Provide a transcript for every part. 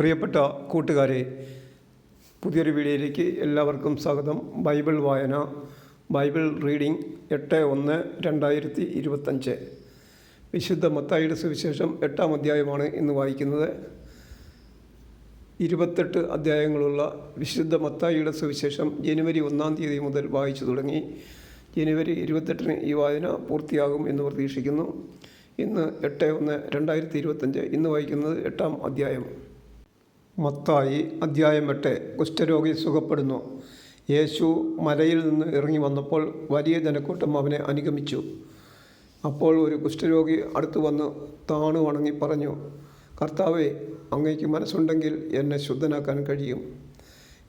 പ്രിയപ്പെട്ട കൂട്ടുകാരെ പുതിയൊരു വീഡിയോയിലേക്ക് എല്ലാവർക്കും സ്വാഗതം. ബൈബിൾ വായന ബൈബിൾ റീഡിംഗ് എട്ട് ഒന്ന് രണ്ടായിരത്തി ഇരുപത്തഞ്ച്. വിശുദ്ധ മത്തായിയുടെ സുവിശേഷം എട്ടാം അധ്യായമാണ് ഇന്ന് വായിക്കുന്നത്. ഇരുപത്തെട്ട് അധ്യായങ്ങളുള്ള വിശുദ്ധ മത്തായിയുടെ സുവിശേഷം ജനുവരി ഒന്നാം തീയതി മുതൽ വായിച്ചു തുടങ്ങി. ജനുവരി ഇരുപത്തെട്ടിന് ഈ വായന പൂർത്തിയാകും എന്ന് പ്രതീക്ഷിക്കുന്നു. ഇന്ന് എട്ട് ഒന്ന് രണ്ടായിരത്തി ഇരുപത്തഞ്ച് ഇന്ന് വായിക്കുന്നത് എട്ടാം അധ്യായം. മത്തായി അധ്യായം എട്ട്. കുഷ്ഠരോഗി സുഖപ്പെടുന്നു. യേശു മലയിൽ നിന്ന് ഇറങ്ങി വന്നപ്പോൾ വലിയ ജനക്കൂട്ടം അവനെ അനുഗമിച്ചു. അപ്പോൾ ഒരു കുഷ്ഠരോഗി അടുത്തു വന്ന് താണു വണങ്ങി പറഞ്ഞു കർത്താവെ അങ്ങയ്ക്ക് മനസ്സുണ്ടെങ്കിൽ എന്നെ ശുദ്ധനാക്കാൻ കഴിയും.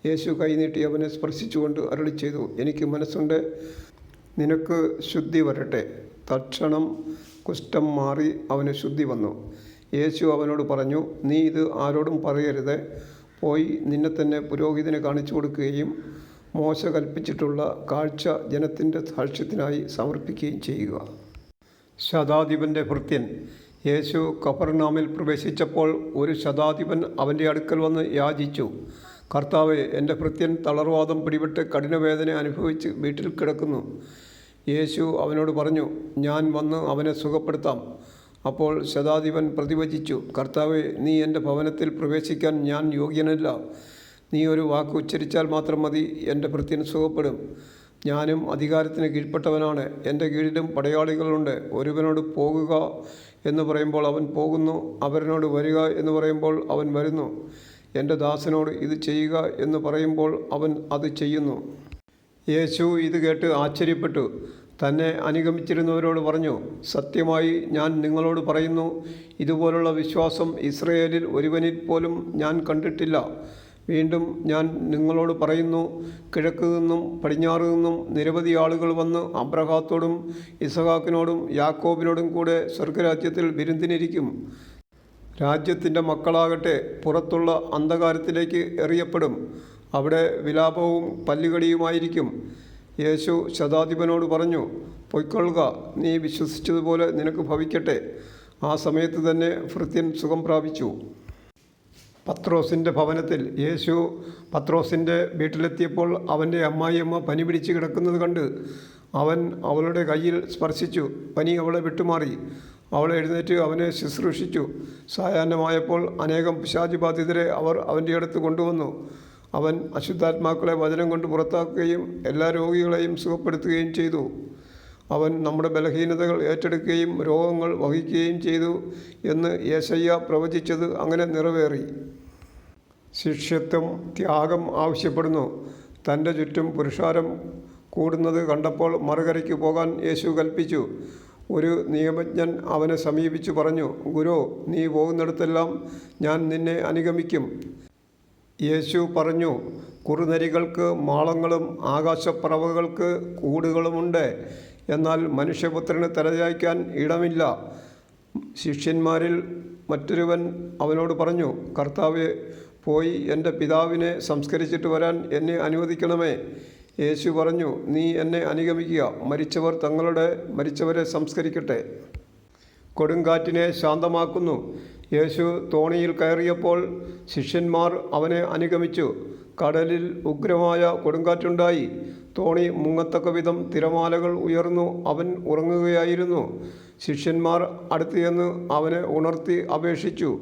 യേശു കൈനീട്ടി അവനെ സ്പർശിച്ചുകൊണ്ട് അരുളി ചെയ്തു എനിക്ക് മനസ്സുണ്ട് നിനക്ക് ശുദ്ധി വരട്ടെ. തക്ഷണം കുഷ്ഠം മാറി അവന് ശുദ്ധി വന്നു. യേശു അവനോട് പറഞ്ഞു നീ ഇത് ആരോടും പറയരുത്. പോയി നിന്നെ തന്നെ പുരോഹിതനെ കാണിച്ചു കൊടുക്കുകയും മോശ കൽപ്പിച്ചിട്ടുള്ള കാഴ്ച ജനത്തിന്റെ സാക്ഷ്യത്തിനായി സമർപ്പിക്കുകയും ചെയ്യുക. ശതാധിപന്റെ ഭൃത്യൻ യേശു കഫർനാമിൽ പ്രവേശിച്ചപ്പോൾ ഒരു ശതാധിപൻ അവന്റെ അടുക്കൽ വന്ന് യാചിച്ചു. കർത്താവെ എന്റെ ഭൃത്യൻ തളർവാദം പിടിപെട്ട് കഠിനവേദന അനുഭവിച്ച് വീട്ടിൽ കിടക്കുന്നു. യേശു അവനോട് പറഞ്ഞു ഞാൻ വന്ന് അവനെ സുഖപ്പെടുത്താം. അപ്പോൾ ശതാധിപൻ പ്രതിവചിച്ചു കർത്താവെ നീ എന്റെ ഭവനത്തിൽ പ്രവേശിക്കാൻ ഞാൻ യോഗ്യനല്ല. നീ ഒരു വാക്ക് ഉച്ചരിച്ചാൽ മാത്രം മതി എന്റെ ഭൃത്യൻ സുഖപ്പെടും. ഞാനും അധികാരത്തിന് കീഴ്പ്പെട്ടവനാണ്. എന്റെ കീഴിലും പടയാളികളുണ്ട്. ഒരുവനോട് പോകുക എന്ന് പറയുമ്പോൾ അവൻ പോകുന്നു അവരനോട് വരിക എന്ന് പറയുമ്പോൾ അവൻ വരുന്നു. എന്റെ ദാസനോട് ഇത് ചെയ്യുക എന്ന് പറയുമ്പോൾ അവൻ അത് ചെയ്യുന്നു. യേശു ഇത് കേട്ട് ആശ്ചര്യപ്പെട്ടു. തന്നെ അനുഗമിച്ചിരുന്നവരോട് പറഞ്ഞു സത്യമായി ഞാൻ നിങ്ങളോട് പറയുന്നു ഇതുപോലുള്ള വിശ്വാസം ഇസ്രയേലിൽ ഒരുവനിൽ പോലും ഞാൻ കണ്ടിട്ടില്ല. വീണ്ടും ഞാൻ നിങ്ങളോട് പറയുന്നു കിഴക്ക് നിന്നും പടിഞ്ഞാറ് നിന്നും നിരവധി ആളുകൾ വന്ന് അബ്രഹാത്തോടും ഇസഹാക്കിനോടും യാക്കോബിനോടും കൂടെ സ്വർഗരാജ്യത്തിൽ വിരുന്നിനിരിക്കും. രാജ്യത്തിന്റെ മക്കളാകട്ടെ പുറത്തുള്ള അന്ധകാരത്തിലേക്ക് എറിയപ്പെടും. അവിടെ വിലാപവും പല്ലുകടിയുമായിരിക്കും. യേശു ശതാധിപനോട് പറഞ്ഞു പൊയ്ക്കൊള്ളുക നീ വിശ്വസിച്ചതുപോലെ നിനക്ക് ഭവിക്കട്ടെ. ആ സമയത്ത് തന്നെ ഭൃത്യൻ സുഖം പ്രാപിച്ചു. പത്രോസിന്റെ ഭവനത്തിൽ യേശു പത്രോസിന്റെ വീട്ടിലെത്തിയപ്പോൾ അവന്റെ അമ്മായിയമ്മ പനി പിടിച്ച് കിടക്കുന്നത് കണ്ട് അവൻ അവളുടെ കയ്യിൽ സ്പർശിച്ചു. പനി അവളെ വിട്ടുമാറി. അവളെ എഴുന്നേറ്റ് അവനെ ശുശ്രൂഷിച്ചു. സായാഹ്നമായപ്പോൾ അനേകം പിശാചി ബാധിതരെ അവർ അവന്റെ അടുത്ത് കൊണ്ടുവന്നു. അവൻ അശുദ്ധാത്മാക്കളെ വചനം കൊണ്ട് പുറത്താക്കുകയും എല്ലാ രോഗികളെയും സുഖപ്പെടുത്തുകയും ചെയ്തു. അവൻ നമ്മുടെ ബലഹീനതകൾ ഏറ്റെടുക്കുകയും രോഗങ്ങൾ വഹിക്കുകയും ചെയ്തു എന്ന് യേശയ്യ പ്രവചിച്ചത് അങ്ങനെ നിറവേറി. ശിഷ്യത്വം ത്യാഗം ആവശ്യപ്പെടുന്നു. തന്റെ ചുറ്റും പുരുഷാരം കൂടുന്നത് കണ്ടപ്പോൾ മറുകരയ്ക്ക് പോകാൻ യേശു കൽപ്പിച്ചു. ഒരു നിയമജ്ഞൻ അവനെ സമീപിച്ചു പറഞ്ഞു ഗുരു നീ പോകുന്നിടത്തെല്ലാം ഞാൻ നിന്നെ അനുഗമിക്കും. യേശു പറഞ്ഞു കുറുനരികൾക്ക് മാളങ്ങളും ആകാശപ്പറവകൾക്ക് കൂടുകളുമുണ്ട്. എന്നാൽ മനുഷ്യപുത്രന് തലചായ്ക്കാൻ ഇടമില്ല. ശിഷ്യന്മാരിൽ മറ്റൊരുവൻ അവനോട് പറഞ്ഞു കർത്താവ് പോയി എന്റെ പിതാവിനെ സംസ്കരിച്ചിട്ട് വരാൻ എന്നെ അനുവദിക്കണമേ. യേശു പറഞ്ഞു നീ എന്നെ അനുഗമിക്കുക. മരിച്ചവർ തങ്ങളുടെ മരിച്ചവരെ സംസ്കരിക്കട്ടെ. കൊടുങ്കാറ്റിനെ ശാന്തമാക്കുന്നു. യേശു തോണിയിൽ കയറിയപ്പോൾ ശിഷ്യന്മാർ അവനെ അനുഗമിച്ചു. കടലിൽ ഉഗ്രമായ കൊടുങ്കാറ്റുണ്ടായി. തോണി മുങ്ങത്തക്ക വിധം തിരമാലകൾ ഉയർന്നു അവൻ ഉറങ്ങുകയായിരുന്നു. ശിഷ്യന്മാർ അടുത്ത് ചെന്ന് അവനെ ഉണർത്തി അപേക്ഷിച്ചു.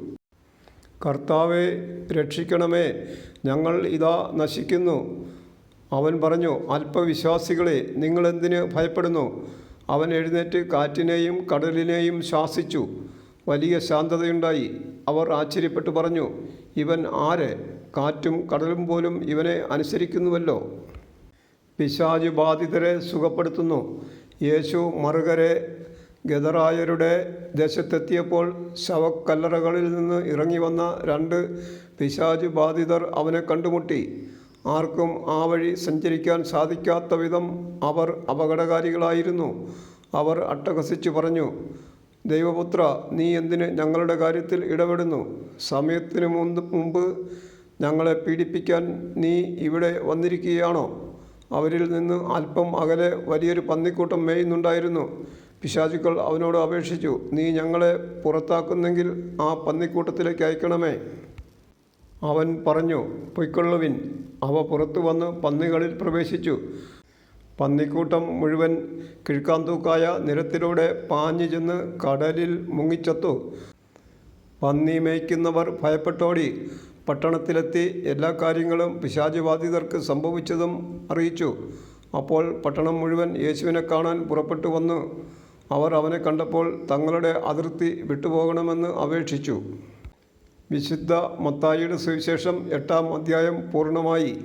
കർത്താവെ രക്ഷിക്കണമേ ഞങ്ങൾ ഇതാ നശിക്കുന്നു അവൻ പറഞ്ഞു അല്പവിശ്വാസികളെ നിങ്ങളെന്തിന് ഭയപ്പെടുന്നു അവൻ എഴുന്നേറ്റ് കാറ്റിനെയും കടലിനെയും ശാസിച്ചു. വലിയ ശാന്തതയുണ്ടായി. അവർ ആശ്ചര്യപ്പെട്ടു പറഞ്ഞു ഇവൻ ആര്? കാറ്റും കടലും പോലും ഇവനെ അനുസരിക്കുന്നുവല്ലോ. പിശാജ് ബാധിതരെ സുഖപ്പെടുത്തുന്നു. യേശു മറുകരെ ഗദറായരുടെ ദേശത്തെത്തിയപ്പോൾ ശവക്കല്ലറകളിൽ നിന്ന് ഇറങ്ങി വന്ന രണ്ട് പിശാജ് ബാധിതർ അവനെ കണ്ടുമുട്ടി. ആർക്കും ആ വഴി സഞ്ചരിക്കാൻ സാധിക്കാത്ത വിധം അവർ അപകടകാരികളായിരുന്നു. അവർ അട്ടഹസിച്ചു പറഞ്ഞു ദൈവപുത്ര നീ എന്തിന് ഞങ്ങളുടെ കാര്യത്തിൽ ഇടപെടുന്നു? സമയത്തിന് മുമ്പ് ഞങ്ങളെ പീഡിപ്പിക്കാൻ നീ ഇവിടെ വന്നിരിക്കുകയാണോ? അവരിൽ നിന്ന് അല്പം അകലെ വലിയൊരു പന്നിക്കൂട്ടം മേയുന്നുണ്ടായിരുന്നു. പിശാചുക്കൾ അവനോട് അപേക്ഷിച്ചു നീ ഞങ്ങളെ പുറത്താക്കുന്നെങ്കിൽ ആ പന്നിക്കൂട്ടത്തിലേക്ക് അയക്കണമേ. അവൻ പറഞ്ഞു പൊയ്ക്കൊള്ളുവിൻ. അവ പുറത്തു വന്ന് പന്നികളിൽ പ്രവേശിച്ചു. പന്നിക്കൂട്ടം മുഴുവൻ കിഴുക്കാന്തൂക്കായ നിരത്തിലൂടെ പാഞ്ഞു ചെന്ന് കടലിൽ മുങ്ങിച്ചത്തു. പന്നി മേയ്ക്കുന്നവർ ഭയപ്പെട്ടോടി. പട്ടണത്തിലെത്തി എല്ലാ കാര്യങ്ങളും പിശാചുബാധിതർക്ക് സംഭവിച്ചതും അറിയിച്ചു. അപ്പോൾ പട്ടണം മുഴുവൻ യേശുവിനെ കാണാൻ പുറപ്പെട്ടു വന്നു. അവർ അവനെ കണ്ടപ്പോൾ തങ്ങളുടെ അതിർത്തി വിട്ടുപോകണമെന്ന് അപേക്ഷിച്ചു. വിശുദ്ധ മത്തായിയുടെ സുവിശേഷം എട്ടാം അധ്യായം പൂർണമായി.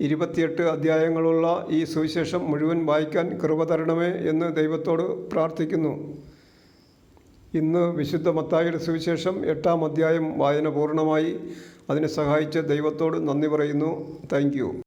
ഇരുപത്തിയെട്ട് അധ്യായങ്ങളുള്ള ഈ സുവിശേഷം മുഴുവൻ വായിക്കാൻ കൃപ തരണമേ എന്ന് ദൈവത്തോട് പ്രാർത്ഥിക്കുന്നു. ഇന്ന് വിശുദ്ധ മത്തായിയുടെ സുവിശേഷം എട്ടാം അധ്യായം വായന പൂർണമായി. അതിനെ സഹായിച്ച ദൈവത്തോട് നന്ദി പറയുന്നു. താങ്ക്